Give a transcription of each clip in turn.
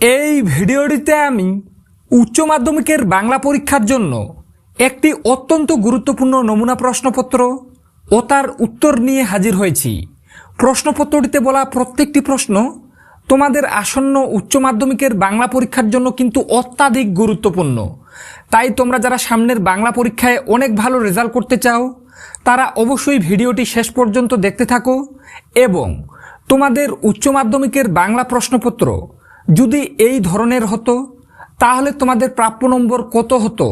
এই ভিডিওটিতে আমি উচ্চ মাধ্যমিকের বাংলা পরীক্ষার জন্য একটি অত্যন্ত গুরুত্বপূর্ণ নমুনা প্রশ্নপত্র ও তার উত্তর নিয়ে হাজির হয়েছি। প্রশ্নপত্রটিতে বলা প্রত্যেকটি প্রশ্ন তোমাদের আসন্ন উচ্চ মাধ্যমিকের বাংলা পরীক্ষার জন্য কিন্তু অত্যাধিক গুরুত্বপূর্ণ। তাই তোমরা যারা সামনের বাংলা পরীক্ষায় অনেক ভালো রেজাল্ট করতে চাও, তারা অবশ্যই ভিডিওটি শেষ পর্যন্ত দেখতে থাকো এবং তোমাদের উচ্চ মাধ্যমিকের বাংলা প্রশ্নপত্র যদি এই ধরনের হতো, তাহলে তোমাদের প্রাপ্য নম্বর কত হতো?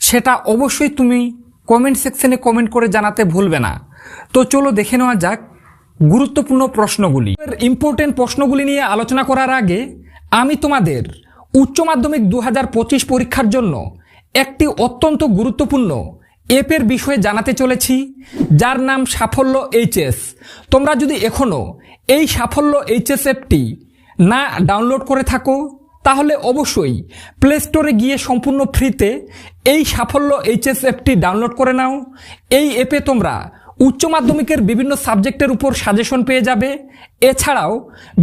সেটা অবশ্যই তুমি কমেন্ট সেকশনে কমেন্ট করে জানাতে ভুলবে না। তো চলো দেখে নেওয়া যাক গুরুত্বপূর্ণ প্রশ্নগুলি। ইম্পর্টেন্ট প্রশ্নগুলি নিয়ে আলোচনা করার আগে আমি তোমাদের উচ্চ মাধ্যমিক দু হাজার পঁচিশ পরীক্ষার জন্য একটি অত্যন্ত গুরুত্বপূর্ণ অ্যাপের বিষয়ে জানাতে চলেছি, যার নাম সাফল্য এইচএস তোমরা যদি এখনও এই সাফল্য এইচএস অ্যাপটি না ডাউনলোড করে থাকো, তাহলে অবশ্যই প্লে স্টোরে গিয়ে সম্পূর্ণ ফ্রিতে এই সাফল্য এইচএস অ্যাপটি ডাউনলোড করে নাও। এই অ্যাপে তোমরা উচ্চ মাধ্যমিকের বিভিন্ন সাবজেক্টের উপর সাজেশন পেয়ে যাবে। এছাড়াও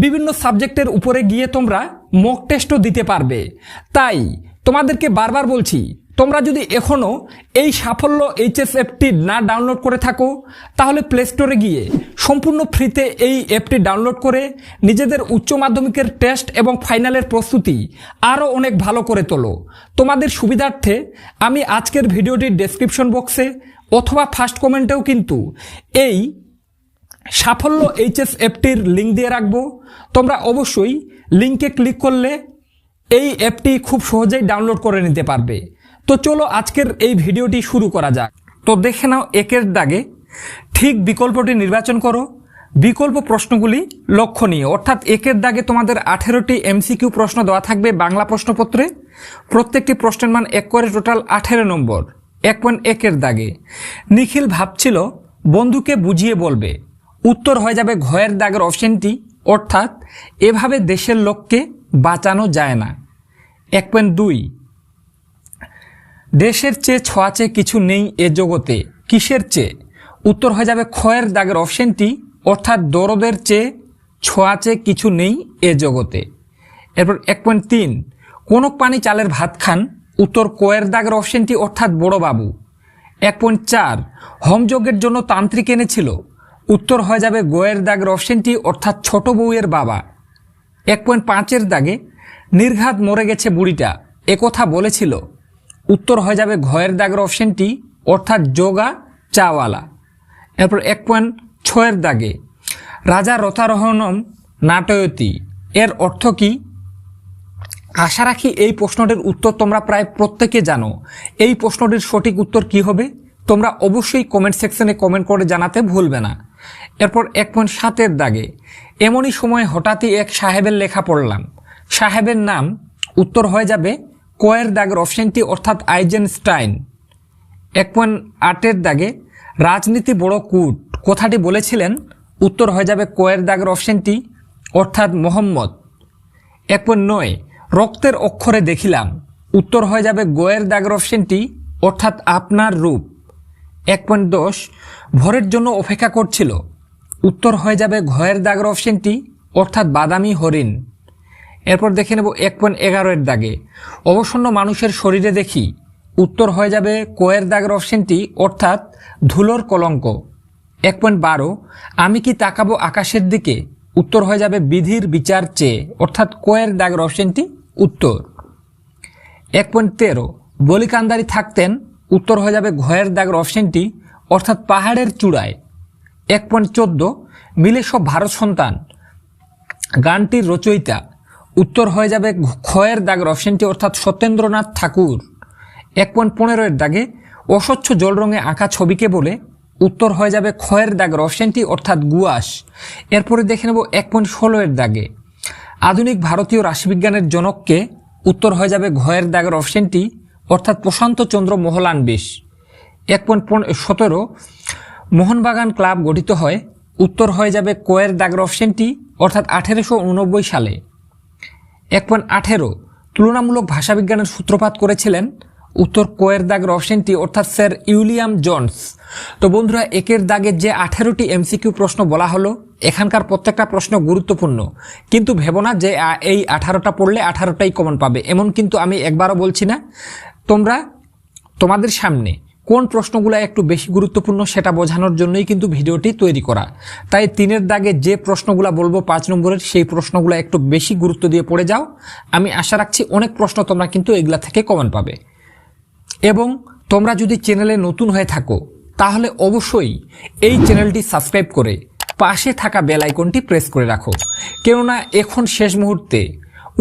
বিভিন্ন সাবজেক্টের উপরে গিয়ে তোমরা মক টেস্টও দিতে পারবে। তাই তোমাদেরকে বারবার বলছি তোমরা যদি এখনও এই সাফল্য এইচএস অ্যাপটি না ডাউনলোড করে থাকো, তাহলে প্লে স্টোরে গিয়ে সম্পূর্ণ ফ্রিতে এই অ্যাপটি ডাউনলোড করে নিজেদের উচ্চ মাধ্যমিকের টেস্ট এবং ফাইনালের প্রস্তুতি আরও অনেক ভালো করে তোলো। তোমাদের সুবিধার্থে আমি আজকের ভিডিওটির ডেসক্রিপশন বক্সে অথবা ফার্স্ট কমেন্টেও কিন্তু এই সাফল্য এইচএস অ্যাপটির লিঙ্ক দিয়ে রাখব। তোমরা অবশ্যই লিঙ্কে ক্লিক করলে এই অ্যাপটি খুব সহজেই ডাউনলোড করে নিতে পারবে। তো চলো আজকের এই ভিডিওটি শুরু করা যাক। তো দেখে নাও একের দাগে ঠিক বিকল্পটি নির্বাচন করো। বিকল্প প্রশ্নগুলি লক্ষণীয়। অর্থাৎ একের দাগে তোমাদের আঠেরোটি এমসিকিউ প্রশ্ন দেওয়া থাকবে বাংলা প্রশ্নপত্রে। প্রত্যেকটি প্রশ্নের মান এক করে টোটাল আঠেরো নম্বর। এক পয়েন্ট একের দাগে। নিখিল ভাবছিল, বন্ধুকে বুঝিয়ে বলবে। উত্তর হয়ে যাবে ঘয়ের দাগের অপশনটি। অর্থাৎ, এভাবে দেশের লোককে বাঁচানো যায় না। এক পয়েন্ট দুই। দেশের চেয়ে ছোঁয়াচে কিছু নেই এ জগতে। কিসের চেয়ে? উত্তর হয়ে যাবে ক্ষয়ের দাগের অপশনটি, অর্থাৎ দরদের চেয়ে ছোঁয়াচে কিছু নেই এ জগতে। এরপর এক পয়েন্ট তিন কোনক পানি চালের ভাত খান? উত্তর কয়ের দাগের অপশনটি, অর্থাৎ বড় বাবু এক পয়েন্ট চার, হোমযজ্ঞের জন্য তান্ত্রিক এনেছিল। উত্তর হয়ে যাবে গোয়ের দাগের অপশনটি, অর্থাৎ ছোট বউয়ের বাবা। এক পয়েন্ট পাঁচের দাগে, নির্ঘাত মরে গেছে বুড়িটা। একথা বলেছিল। উত্তর হয়ে যাবে ঘয়ের দাগের অপশনটি অর্থাৎ যোগা চাওয়ালা। এরপর এক পয়েন্ট ছয়ের দাগে, রাজা রথারোহণম নাটয়তী। এর অর্থ কি? আশা রাখি এই প্রশ্নটির উত্তর তোমরা প্রায় প্রত্যেকে জানো। এই প্রশ্নটির সঠিক উত্তর কি হবে? তোমরা অবশ্যই কমেন্ট সেকশনে কমেন্ট করে জানাতে ভুলবে না। এরপর এক পয়েন্ট সাতের দাগে, এমনই সময় হঠাৎই এক সাহেবের লেখা পড়লাম। সাহেবের নাম উত্তর হয়ে যাবে কোয়ের দাগের অপশনটি অর্থাৎ আইজেনস্টাইন। এক পয়েন্ট আটের দাগে, রাজনীতি বড় কুট। কথাটি বলেছিলেন, উত্তর হয়ে যাবে কয়ের দাগের অপশনটি, অর্থাৎ মোহাম্মদ। এক পয়েন্ট নয়, রক্তের অক্ষরে দেখিলাম। উত্তর হয়ে যাবে গোয়ের দাগের অপশনটি, অর্থাৎ আপনার রূপ। এক পয়েন্ট দশ, ভোরের জন্য অপেক্ষা করছিল। উত্তর হয়ে যাবে ঘয়ের দাগের অপশনটি, অর্থাৎ বাদামি হরিণ। এরপর দেখে নেব এক পয়েন্ট এগারোয়ের দাগে। অবসন্ন মানুষের শরীরে দেখি, উত্তর হয়ে যাবে কোয়ের দাগের অপশনটি, অর্থাৎ ধুলোর কলঙ্ক। এক পয়েন্ট বারো, আমি কি তাকাবো আকাশের দিকে? উত্তর হয়ে যাবে বিধির বিচার চেয়ে, অর্থাৎ কোয়ের দাগের অপশনটি উত্তর। এক পয়েন্ট তেরো, বলিকান্দারি থাকতেন, উত্তর হয়ে যাবে ঘয়ের দাগের অপশনটি, অর্থাৎ পাহাড়ের চূড়ায়। এক পয়েন্ট চোদ্দ, মিলে সব ভারত সন্তান। গানটির রচয়িতা উত্তর হয়ে যাবে ক্ষয়ের দাগের অপশনটি অর্থাৎ সত্যেন্দ্রনাথ ঠাকুর। এক পয়েন্ট পনেরোয়ের দাগে অস্বচ্ছ জল রঙে আঁকা ছবিকে বলে উত্তর হয়ে যাবে ক্ষয়ের দাগের অপশনটি অর্থাৎ গুয়াশ। এরপরে দেখে নেব এক পয়েন্ট ষোলোয়ের দাগে। আধুনিক ভারতীয় রাশিবিজ্ঞানের জনককে উত্তর হয়ে যাবে ঘয়ের দাগের অপশনটি অর্থাৎ প্রশান্ত চন্দ্র মোহলানবিশ এক পয়েন্ট সতেরো, মোহনবাগান ক্লাব গঠিত হয়। উত্তর হয়ে যাবে কয়ের দাগের অপশনটি অর্থাৎ আঠেরোশো সালে। এক পয়েন্ট আঠেরো তুলনামূলক ভাষাবিজ্ঞানের সূত্রপাত করেছিলেন উত্তর কোয়ের দাগের অপশনটি অর্থাৎ স্যার ইউলিয়াম জোন্স। তো বন্ধুরা, একের দাগের যে আঠেরোটি এমসিকিউ প্রশ্ন বলা হলো, এখানকার প্রত্যেকটা প্রশ্ন গুরুত্বপূর্ণ। কিন্তু ভেবো না যে এই আঠারোটা পড়লে আঠারোটাই কমন পাবে। এমন কিন্তু আমি একবারও বলছি না। তোমরা, তোমাদের সামনে কোন প্রশ্নগুলো একটু বেশি গুরুত্বপূর্ণ সেটা বোঝানোর জন্যই কিন্তু ভিডিওটি তৈরি করা। তাই তিনের দাগে যে প্রশ্নগুলো বলব পাঁচ নম্বরের সেই প্রশ্নগুলো একটু বেশি গুরুত্ব দিয়ে পড়ে যাও। আমি আশা রাখছি অনেক প্রশ্ন তোমরা কিন্তু এগুলা থেকে কমন পাবে। এবং তোমরা যদি চ্যানেলে নতুন হয়ে থাকো, তাহলে অবশ্যই এই চ্যানেলটি সাবস্ক্রাইব করে পাশে থাকা বেল আইকনটি প্রেস করে রাখো। কেননা এখন শেষ মুহূর্তে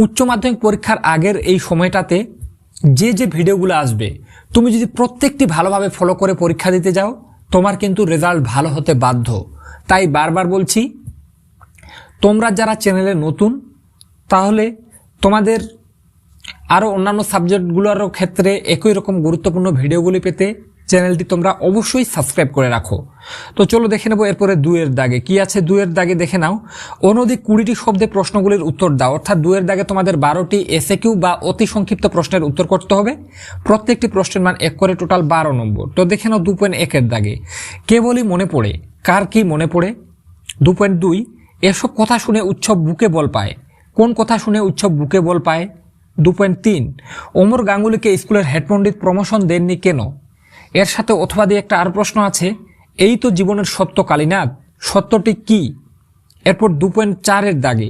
উচ্চ মাধ্যমিক পরীক্ষার আগের এই সময়টাতে যে যে ভিডিওগুলো আসবে তুমি যদি প্রত্যেকটি ভালোভাবে ফলো করে পরীক্ষা দিতে যাও, তোমার কিন্তু রেজাল্ট ভালো হতে বাধ্য। তাই বারবার বলছি, তোমরা যারা চ্যানেলে নতুন, তাহলে তোমাদের আরও অন্যান্য সাবজেক্টগুলোরও ক্ষেত্রে একই রকম গুরুত্বপূর্ণ ভিডিওগুলি পেতে চ্যানেলটি তোমরা অবশ্যই সাবস্ক্রাইব করে রাখো। তো চলো দেখে নেব এরপরে দুয়ের দাগে। কি আছে দুয়ের দাগে দেখে নাও। অনধিক কুড়িটি শব্দে প্রশ্নগুলির উত্তর দাও। অর্থাৎ দুয়ের দাগে তোমাদের বারোটি এসে কিউ বা অতি সংক্ষিপ্ত প্রশ্নের উত্তর করতে হবে। প্রত্যেকটি প্রশ্নের মান এক করে টোটাল বারো নম্বর। তো দেখে নাও দু পয়েন্ট একের দাগে। কেবলই মনে পড়ে? কার কি মনে পড়ে? দু পয়েন্ট দুই। এসব কথা শুনে উৎসব বুকে বল পায়। কোন কথা শুনে উৎসব বুকে বল পায়? দু পয়েন্ট তিন। ওমর গাঙ্গুলিকে স্কুলের হেড প্রমোশন দেননি কেন? এর সাথে অথবা দিয়ে একটা আর প্রশ্ন আছে, এই তো জীবনের সত্য কালীনাথ সত্যটি কি? এরপর দু পয়েন্ট চারের দাগে,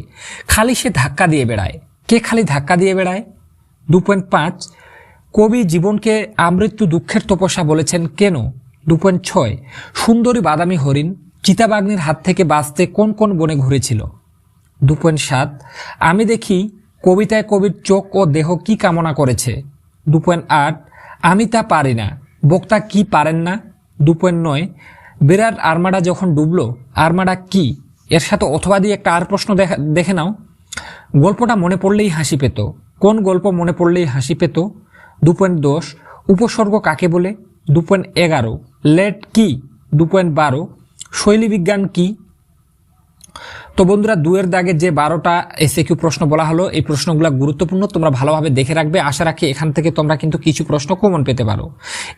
খালি সে ধাক্কা দিয়ে বেড়ায়। কে খালি ধাক্কা দিয়ে বেড়ায়? দু পয়েন্ট পাঁচ, কবি জীবনকে আমৃত্যু দুঃখের তপস্যা বলেছেন কেন? দু পয়েন্ট ছয়, সুন্দরী বাদামি হরিণ চিতাবাগ্নির হাত থেকে বাঁচতে কোন কোন বনে ঘুরেছিল? দু পয়েন্ট সাত, আমি দেখি কবিতায় কবির চোখ ও দেহ কি কামনা করেছে? দু পয়েন্ট আট, আমি তা পারি না। বক্তা কি পারেন না? দু পয়েন্ট নয়, বিরাট আর্মাডা যখন ডুবলো, আর্মাডা কি? এর সাথে অথবা দিয়ে একটা আর প্রশ্ন দেখা, দেখে নাও। গল্পটা মনে পড়লেই হাসি পেত। কোন গল্প মনে পড়লেই হাসি পেত? দু পয়েন্ট দশ, উপসর্গ কাকে বলে? দু পয়েন্ট এগারো, লেট কি? দু পয়েন্ট বারো, শৈলী বিজ্ঞান কি? তো বন্ধুরা দুয়ের দাগে যে বারোটা এসে কিউ প্রশ্ন বলা হলো, এই প্রশ্নগুলো গুরুত্বপূর্ণ, তোমরা ভালোভাবে দেখে রাখবে। আশা রাখি এখান থেকে তোমরা কিন্তু কিছু প্রশ্ন কমন পেতে পারো।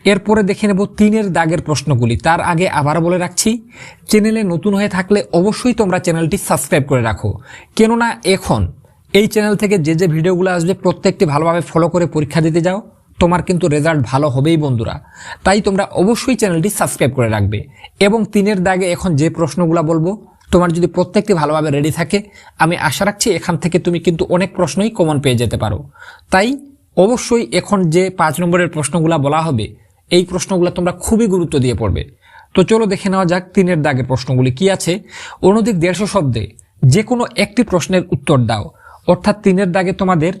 এরপরে দেখে নেব তিনের দাগের প্রশ্নগুলি। তার আগে আবারও বলে রাখছি, চ্যানেলে নতুন হয়ে থাকলে অবশ্যই তোমরা চ্যানেলটি সাবস্ক্রাইব করে রাখো। কেননা এখন এই চ্যানেল থেকে যে যে ভিডিওগুলো আসবে, প্রত্যেকটি ভালোভাবে ফলো করে পরীক্ষা দিতে যাও। তোমার কিন্তু রেজাল্ট ভালো হবেই বন্ধুরা। তাই তোমরা অবশ্যই চ্যানেলটি সাবস্ক্রাইব করে রাখবে। এবং তিনের দাগে এখন যে প্রশ্নগুলো বলব তোমার যদি প্রত্যেকটি ভালোভাবে রেডি থাকে, আমি আশা রাখছি এখান থেকে তুমি কিন্তু অনেক প্রশ্নই কমন পেয়ে যেতে পারো। তাই অবশ্যই এখন যে পাঁচ নম্বরের প্রশ্নগুলো বলা হবে, এই প্রশ্নগুলো তোমরা খুবই গুরুত্ব দিয়ে পড়বে। তো চলো দেখে নেওয়া যাক তিনের দাগের প্রশ্নগুলি কি আছে। অনধিক দেড়শো শব্দে যে কোনো একটি প্রশ্নের উত্তর দাও। অর্থাৎ তিনের দাগে তোমাদের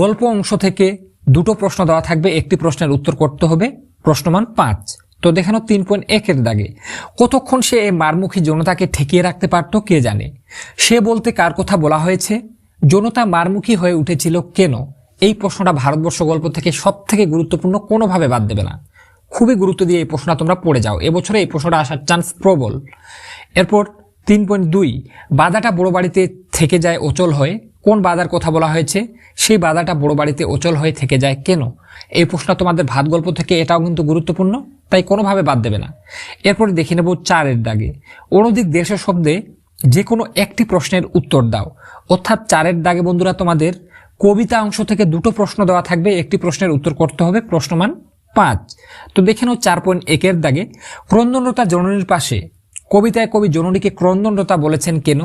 গল্প অংশ থেকে দুটো প্রশ্ন দেওয়া থাকবে, একটি প্রশ্নের উত্তর করতে হবে। প্রশ্নমান পাঁচ। তো দেখানো তিন পয়েন্ট একের দাগে। কতক্ষণ সে এই মারমুখী জনতাকে ঠেকিয়ে রাখতে পারত কে জানে? সে বলতে কার কথা বলা হয়েছে? জনতা মারমুখী হয়ে উঠেছিল কেন? এই প্রশ্নটা ভারতবর্ষ গল্প থেকে সব থেকে গুরুত্বপূর্ণ কোনোভাবে বাদ দেবে না। খুবই গুরুত্ব দিয়ে এই প্রশ্নটা তোমরা পড়ে যাও। এবছরে এই প্রশ্নটা আসার চান্স প্রবল। এরপর তিন পয়েন্ট দুই, বাধাটা বড় বাড়িতে থেকে যায় অচল হয়ে কোন বাধার কথা বলা হয়েছে? সেই বাধাটা বড় বাড়িতে অচল হয়ে থেকে যায় কেন? এই প্রশ্ন তোমাদের ভাত গল্প থেকে এটাও কিন্তু গুরুত্বপূর্ণ, তাই কোনোভাবে বাদ দেবে না। এরপরে দেখে নেব চারের দাগে। অনধিক দেশের শব্দে যে কোনো একটি প্রশ্নের উত্তর দাও। অর্থাৎ চারের দাগে বন্ধুরা তোমাদের কবিতা অংশ থেকে দুটো প্রশ্ন দেওয়া থাকবে, একটি প্রশ্নের উত্তর করতে হবে, প্রশ্নমান পাঁচ। তো দেখে নাও চার পয়েন্ট একের দাগে, ক্রন্দনরতা জননীর পাশে কবিতায় কবি জননীকে ক্রন্দনরতা বলেছেন কেন?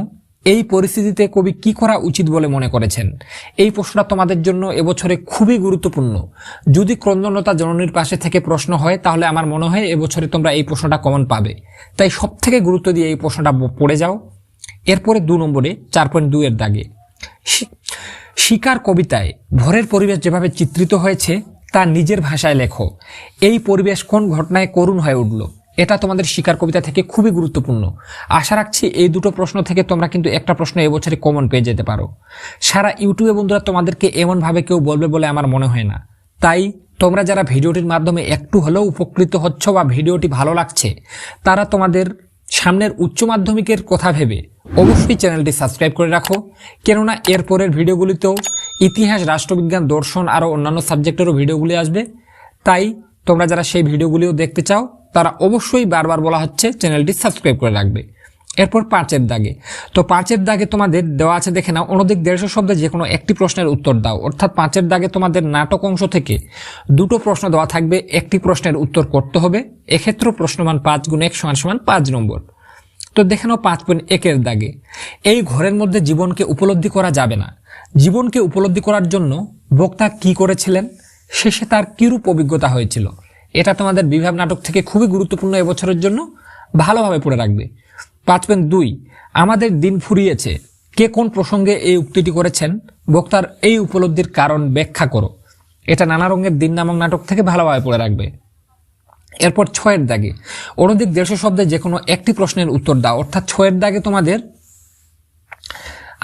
এই পরিস্থিতিতে কবি কি করা উচিত বলে মনে করেছেন? এই প্রশ্নটা তোমাদের জন্য এবছরে খুবই গুরুত্বপূর্ণ। যদি ক্রন্দনতা জননীর পাশে থেকে প্রশ্ন হয়, তাহলে আমার মনে হয় এবছরে তোমরা এই প্রশ্নটা কমন পাবে। তাই সব থেকে গুরুত্ব দিয়ে এই প্রশ্নটা পড়ে যাও। এরপরে দু নম্বরে, চার পয়েন্ট দুইয়ের দাগে। শিকার কবিতায় ভোরের পরিবেশ যেভাবে চিত্রিত হয়েছে, তা নিজের ভাষায় লেখো। এই পরিবেশ কোন ঘটনায় করুণ হয়ে উঠল? এটা তোমাদের শিকার কবিতা থেকে খুবই গুরুত্বপূর্ণ। আশা রাখছি এই দুটো প্রশ্ন থেকে তোমরা কিন্তু একটা প্রশ্ন এবছরে কমন পেয়ে যেতে পারো। সারা ইউটিউবে বন্ধুরা তোমাদেরকে এমনভাবে কেউ বলবে বলে আমার মনে হয় না। তাই তোমরা যারা ভিডিওটির মাধ্যমে একটু হলেও উপকৃত হচ্ছ বা ভিডিওটি ভালো লাগছে, তারা তোমাদের সামনের উচ্চ মাধ্যমিকের কথা ভেবে অবশ্যই চ্যানেলটি সাবস্ক্রাইব করে রাখো। কেননা এরপরের ভিডিওগুলিতেও ইতিহাস, রাষ্ট্রবিজ্ঞান, দর্শন, আরও অন্যান্য সাবজেক্টেরও ভিডিওগুলি আসবে। তাই তোমরা যারা সেই ভিডিওগুলিও দেখতে চাও, তারা অবশ্যই বারবার বলা হচ্ছে চ্যানেলটি সাবস্ক্রাইব করে রাখবে। এরপর পাঁচের দাগে। তো পাঁচের দাগে তোমাদের দেওয়া আছে, দেখে নাও অনধিক দেড়শো শব্দে যে কোনো একটি প্রশ্নের উত্তর দাও। অর্থাৎ পাঁচের দাগে তোমাদের নাটক অংশ থেকে দুটো প্রশ্ন দেওয়া থাকবে, একটি প্রশ্নের উত্তর করতে হবে। এক্ষেত্রেও প্রশ্নমান পাঁচ গুণ এক সমান সমান পাঁচ নম্বর। তো দেখে নাও পাঁচ পয়েন্ট একের দাগে। এই ঘরের মধ্যে জীবনকে উপলব্ধি করা যাবে না। জীবনকে উপলব্ধি করার জন্য বক্তা কি করেছিলেন? শেষে তার কিরূপ অভিজ্ঞতা হয়েছিল? এটা তোমাদের বিভাগ নাটক থেকে খুবই গুরুত্বপূর্ণ এবছরের জন্য ভালোভাবে পড়ে রাখবে। পাঁচ পয়েন্ট দুই, আমাদের দিন ফুরিয়েছে। কে কোন প্রসঙ্গে এই উক্তিটি করেছেন? বক্তার এই উপলব্ধির কারণ ব্যাখ্যা করো। এটা নানা রঙের দিন নামক নাটক থেকে ভালোভাবে পড়ে রাখবে। এরপর ছয়ের দাগে অনধিক দেড়শো শব্দে যে কোনো একটি প্রশ্নের উত্তর দাও, অর্থাৎ ছয়ের দাগে তোমাদের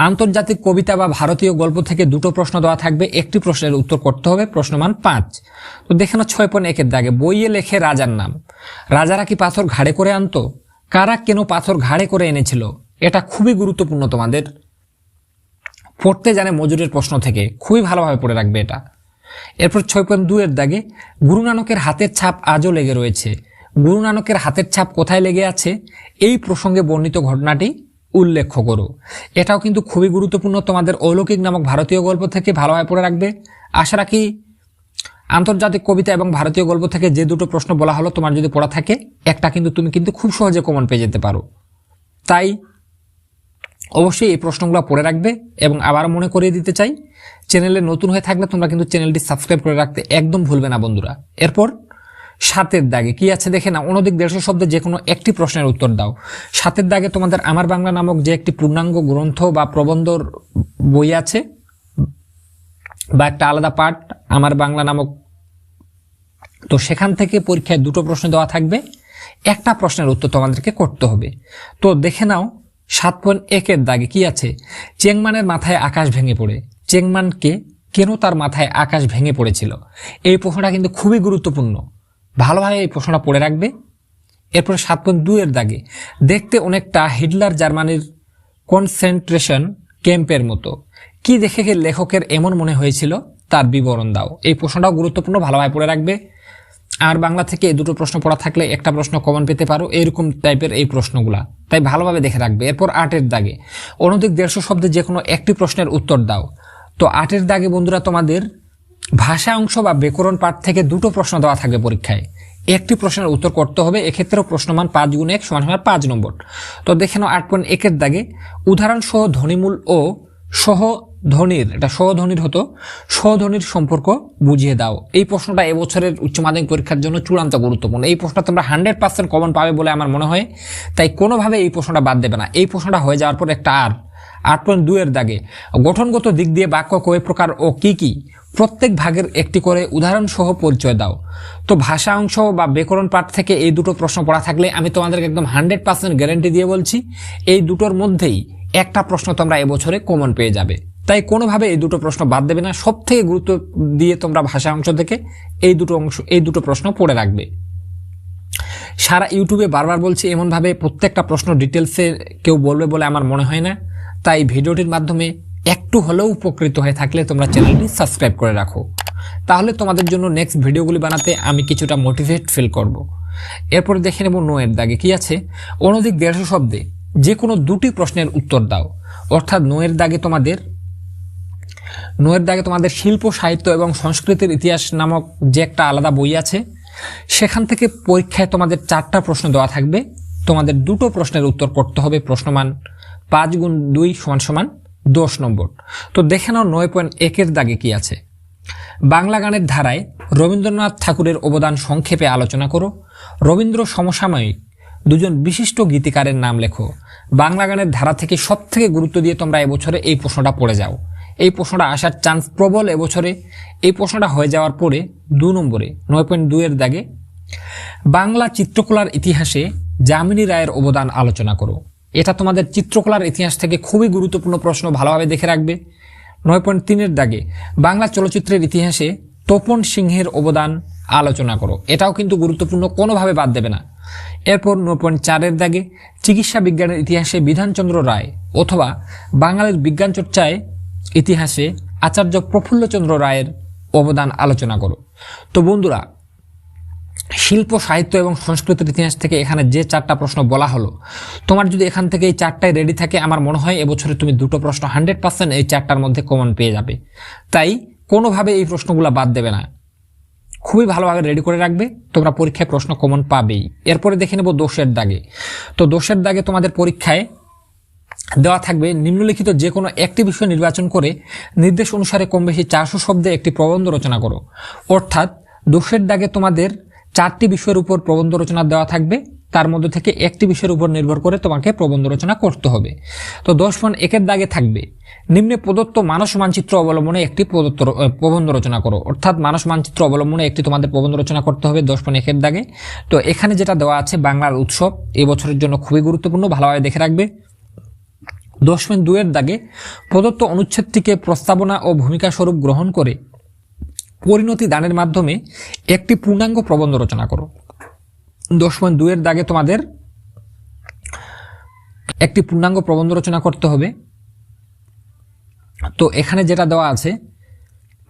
আন্তর্জাতিক কবিতা বা ভারতীয় গল্প থেকে দুটো প্রশ্ন দেওয়া থাকবে। একটি প্রশ্নের উত্তর করতে হবে, প্রশ্নমান পাঁচ। তো দেখে নাও ছয় পয়েন্ট একের দাগে। বইয়ে লেখে রাজার নাম। রাজারা কি পাথর ঘাড়ে করে আনতো? কারা কেন পাথর ঘাড়ে করে এনেছিল? এটা খুবই গুরুত্বপূর্ণ তোমাদের। পড়তে জানে মজুরের প্রশ্ন থেকে। খুবই ভালোভাবে পড়ে রাখবে এটা। এরপর ছয় পয়েন্ট দুয়ের দাগে, গুরু নানকের হাতের ছাপ আজও লেগে রয়েছে। গুরু নানকের হাতের ছাপ কোথায় লেগে আছে? এই প্রসঙ্গে বর্ণিত ঘটনাটি উল্লেখ করো এটাও কিন্তু খুবই গুরুত্বপূর্ণ। তোমাদের অলৌকিক নামক ভারতীয় গল্প থেকে ভালোভাবে পড়ে রাখবে। আশা রাখি আন্তর্জাতিক কবিতা এবং ভারতীয় গল্প থেকে যে দুটো প্রশ্ন বলা হলো, তোমার যদি পড়া থাকে, একটা কিন্তু তুমি কিন্তু খুব সহজে কমন পেয়ে যেতে পারো। তাই অবশ্যই এই প্রশ্নগুলো পড়ে রাখবে এবং আবার মনে করিয়ে দিতে চাই, চ্যানেলে নতুন হয়ে থাকলে তোমরা কিন্তু চ্যানেলটি সাবস্ক্রাইব করে রাখতে একদম ভুলবে না বন্ধুরা। এরপর সাতের দাগে। কি আছে দেখে না অনধিক দেড়শো শব্দে যে কোনো একটি প্রশ্নের উত্তর দাও। সাতের দাগে তোমাদের আমার বাংলা নামক যে একটি পূর্ণাঙ্গ গ্রন্থ বা প্রবন্ধর বই আছে, বা একটা আলাদা পাঠ আমার বাংলা নামক, তো সেখান থেকে পরীক্ষায় দুটো প্রশ্ন দেওয়া থাকবে। একটা প্রশ্নের উত্তর তোমাদেরকে করতে হবে। তো দেখে নাও, সাত পয়েন্ট একের দাগে কি আছে? চেংমানের মাথায় আকাশ ভেঙে পড়ে। চেংমানকে কেন তার মাথায় আকাশ ভেঙে পড়েছিল? এই প্রশ্নটা কিন্তু খুবই গুরুত্বপূর্ণ। ভালোভাবে এই প্রশ্নটা পড়ে রাখবে। এরপরে সাত পয়েন্ট দুইয়ের দাগে, দেখতে অনেকটা হিটলার জার্মানির কনসেন্ট্রেশন ক্যাম্পের মতো। কি দেখে লেখকের এমন মনে হয়েছিল? তার বিবরণ দাও। এই প্রশ্নটাও গুরুত্বপূর্ণ, ভালোভাবে পড়ে রাখবে। আর বাংলা থেকে এই দুটো প্রশ্ন পড়া থাকলে একটা প্রশ্ন কমন পেতে পারো, এরকম টাইপের এই প্রশ্নগুলা। তাই ভালোভাবে দেখে রাখবে। এরপর আটের দাগে, অনধিক দেড়শো শব্দে যে কোনো একটি প্রশ্নের উত্তর দাও। তো আটের দাগে বন্ধুরা, তোমাদের ভাষা, অংশ বা ব্যাকরণ পাঠ থেকে দুটো প্রশ্ন দেওয়া থাকবে পরীক্ষায়। একটি প্রশ্নের উত্তর করতে হবে, এক্ষেত্রেও প্রশ্নমান পাঁচ গুণ এক সমান সমান পাঁচ নম্বর। তো দেখে নাও আট পয়েন্ট একের দাগে, উদাহরণ সহ ধ্বনিমূল ও সহ ধ্বনির, এটা সহধ্বনির হতো সহধ্বনির সম্পর্ক বুঝিয়ে দাও। এই প্রশ্নটা এবছরের উচ্চ মাধ্যমিক পরীক্ষার জন্য চূড়ান্ত গুরুত্বপূর্ণ। এই প্রশ্নটা তোমরা হান্ড্রেড পার্সেন্ট কমন পাবে বলে আমার মনে হয়, তাই কোনোভাবে এই প্রশ্নটা বাদ দেবে না। এই প্রশ্নটা হয়ে যাওয়ার পর একটা আর, আট পয়েন্ট দুইয়ের দাগে, গঠনগত দিক দিয়ে বাক্য কয় প্রকার ও কি কি? প্রত্যেক ভাগের একটি করে উদাহরণ সহ পরিচয় দাও। তো ভাষা অংশ বা ব্যাকরণ পাঠ থেকে এই দুটো প্রশ্ন পড়া থাকলে আমি তোমাদেরকে একদম হান্ড্রেড পার্সেন্ট গ্যারেন্টি দিয়ে বলছি, এই দুটোর মধ্যেই একটা প্রশ্ন তোমরা এবছরে কমন পেয়ে যাবে। তাই কোনোভাবে এই দুটো প্রশ্ন বাদ দেবে না সব থেকে গুরুত্ব দিয়ে তোমরা ভাষা অংশ থেকে এই দুটো অংশ, এই দুটো প্রশ্ন পড়ে রাখবে। সারা ইউটিউবে বারবার বলছি, এমনভাবে প্রত্যেকটা প্রশ্ন ডিটেলসে কেউ বলবে বলে আমার মনে হয় না। তাই ভিডিওটির মাধ্যমে একটু হলেও উপকৃত হয়ে থাকলে তোমরা চ্যানেলটি সাবস্ক্রাইব করে রাখো। তাহলে তোমাদের জন্য নেক্সট ভিডিওগুলি বানাতে আমি কিছুটা মোটিভেট ফিল করব। এরপর দেখে নেব নোয়ের দাগে কি আছে। অনধিক দেড়শো শব্দে, যে কোনো দুটি প্রশ্নের উত্তর দাও। অর্থাৎ নোয়ের দাগে তোমাদের নোয়ের দাগে তোমাদের শিল্প, সাহিত্য এবং সংস্কৃতির ইতিহাস নামক যে একটা আলাদা বই আছে, সেখান থেকে পরীক্ষায় তোমাদের চারটা প্রশ্ন দেওয়া থাকবে। তোমাদের দুটো প্রশ্নের উত্তর করতে হবে প্রশ্নমান পাঁচ গুণ দুই সমান সমান। দশ নম্বর। তো দেখে নাও নয় পয়েন্ট একের দাগে কি আছে। বাংলা গানের ধারায় রবীন্দ্রনাথ ঠাকুরের অবদান সংক্ষেপে আলোচনা করো। রবীন্দ্র সমসাময়িক, দুজন বিশিষ্ট গীতিকারের নাম লেখো। বাংলা গানের ধারা থেকে সব থেকে গুরুত্ব দিয়ে তোমরা এবছরে এই প্রশ্নটা পড়ে যাও। এই প্রশ্নটা আসার চান্স প্রবল এবছরে। এই প্রশ্নটা হয়ে যাওয়ার পরে দু নম্বরে, নয় পয়েন্ট দুইয়ের দাগে, বাংলা চিত্রকলার ইতিহাসে যামিনী রায়ের অবদান আলোচনা করো। এটা তোমাদের চিত্রকলার ইতিহাস থেকে খুবই গুরুত্বপূর্ণ প্রশ্ন ভালোভাবে দেখে রাখবে। নয় পয়েন্ট তিনের দাগে বাংলা চলচ্চিত্রের ইতিহাসে তপন সিংহের অবদান আলোচনা করো। এটাও কিন্তু গুরুত্বপূর্ণ, কোনোভাবে বাদ দেবে না। এরপর নয় পয়েন্ট চারের দাগে চিকিৎসা বিজ্ঞানের ইতিহাসে বিধানচন্দ্র রায় অথবা বাঙালির বিজ্ঞান চর্চায় ইতিহাসে আচার্য প্রফুল্লচন্দ্র রায়ের অবদান আলোচনা করো। তো বন্ধুরা শিল্প, সাহিত্য এবং সংস্কৃতির ইতিহাস থেকে এখানে যে চারটা প্রশ্ন বলা হলো, তোমার যদি এখান থেকে এই চারটায় রেডি থাকে, আমার মনে হয় এবছরে তুমি দুটো প্রশ্ন হান্ড্রেড পার্সেন্ট এই চারটার মধ্যে কমন পেয়ে যাবে। তাই কোনোভাবে এই প্রশ্নগুলো বাদ দেবে না। খুবই ভালোভাবে রেডি করে রাখবে, তোমরা পরীক্ষায় প্রশ্ন কমন পাবেই। এরপরে দেখে নেব দোষের দাগে। তো দোষের দাগে তোমাদের পরীক্ষায় দেওয়া থাকবে নিম্নলিখিত যে কোনো একটি বিষয় নির্বাচন করে নির্দেশ অনুসারে কম বেশি চারশো শব্দে একটি প্রবন্ধ রচনা করো। অর্থাৎ দোষের দাগে তোমাদের চারটি বিষয়ের উপর প্রবন্ধ রচনা দেওয়া থাকবে। তার মধ্যে থেকে একটি বিষয়ের উপর নির্ভর করে তোমাকে প্রবন্ধ রচনা করতে হবে। তো দশ ফোন একের দাগে থাকবে। নিম্নে প্রদত্ত মানস মানচিত্র অবলম্বনে একটি প্রদত্ত প্রবন্ধ রচনা করো। অর্থাৎ মানস মানচিত্র অবলম্বনে একটি তোমাদের প্রবন্ধ রচনা করতে হবে দশ ফোন একের দাগে। তো এখানে যেটা দেওয়া আছে বাংলার উৎসব এই বছরের জন্য খুবই গুরুত্বপূর্ণ ভালোভাবে দেখে রাখবে। দশ পয়েন্ট দুয়ের দাগে প্রদত্ত অনুচ্ছেদটিকে প্রস্তাবনা ও ভূমিকা স্বরূপ গ্রহণ করে পরিণতি দানের মাধ্যমে একটি পূর্ণাঙ্গ প্রবন্ধ রচনা করো। দশ পয়েন্ট দুয়ের দাগে তোমাদের একটি পূর্ণাঙ্গ প্রবন্ধ রচনা করতে হবে। তো এখানে যেটা দেওয়া আছে,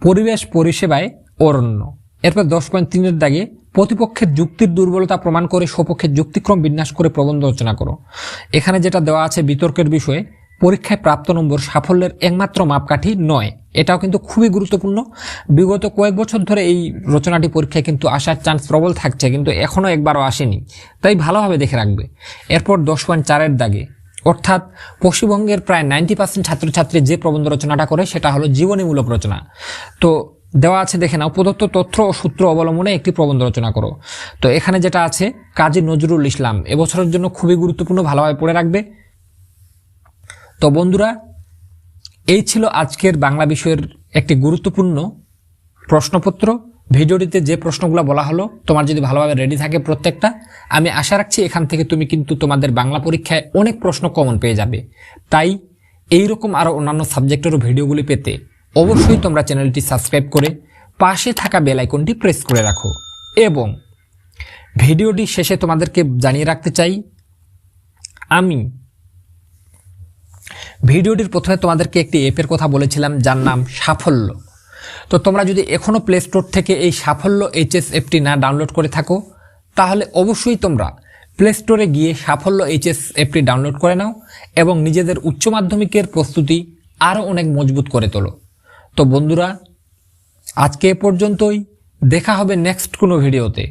পরিবেশ পরিষেবায় অরণ্য। এরপর দশ পয়েন্ট তিনের দাগে প্রতিপক্ষের যুক্তির দুর্বলতা প্রমাণ করে সপক্ষের যুক্তিক্রম বিন্যাস করে প্রবন্ধ রচনা করো। এখানে যেটা দেওয়া আছে বিতর্কের বিষয়ে পরীক্ষায় প্রাপ্ত নম্বর সাফল্যের একমাত্র মাপকাঠি নয়। এটাও কিন্তু খুবই গুরুত্বপূর্ণ। বিগত কয়েক বছর ধরে এই রচনাটি পরীক্ষায় কিন্তু আসার চান্স প্রবল থাকছে, কিন্তু এখনও একবারও আসেনি। তাই ভালোভাবে দেখে রাখবে। এরপর দশ পয়েন্ট চারের দাগে। অর্থাৎ পশ্চিমবঙ্গের প্রায় নাইনটি পার্সেন্ট ছাত্রছাত্রী যে প্রবন্ধ রচনাটা করে, সেটা হলো জীবনীমূলক রচনা। তো দেওয়া আছে, দেখে নাও, প্রদত্ত তথ্য ও সূত্র অবলম্বনে একটি প্রবন্ধ রচনা করো। তো এখানে যেটা আছে, কাজী নজরুল ইসলাম। এবছরের জন্য খুবই গুরুত্বপূর্ণ, ভালোভাবে পড়ে রাখবে। তো বন্ধুরা, এই ছিল আজকের বাংলা বিষয়ের একটি গুরুত্বপূর্ণ প্রশ্নপত্র। ভিডিওটিতে যে প্রশ্নগুলো বলা হলো, তোমার যদি ভালোভাবে রেডি থাকে প্রত্যেকটা, আমি আশা রাখছি এখান থেকে তুমি কিন্তু তোমাদের বাংলা পরীক্ষায় অনেক প্রশ্ন কমন পেয়ে যাবে। তাই এই রকম আরও অন্যান্য সাবজেক্টেরও ভিডিওগুলি পেতে অবশ্যই তোমরা চ্যানেলটি সাবস্ক্রাইব করে পাশে থাকা বেল আইকনটি প্রেস করে রাখো। এবং ভিডিওটি শেষে তোমাদেরকে জানিয়ে রাখতে চাই, আমি ভিডিওটির প্রথমে তোমাদেরকে একটি অ্যাপের কথা বলেছিলাম, যার নাম সাফল্য। তো তোমরা যদি এখনও প্লে স্টোর থেকে এই সাফল্য এইচএস অ্যাপটি না ডাউনলোড করে থাকো, তাহলে অবশ্যই তোমরা প্লে স্টোরে গিয়ে সাফল্য এইচএস অ্যাপটি ডাউনলোড করে নাও এবং নিজেদের উচ্চ মাধ্যমিকের প্রস্তুতি আরও অনেক মজবুত করে তোলো। তো বন্ধুরা, আজকে এ পর্যন্তই। দেখা হবে নেক্সট কোনো ভিডিওতে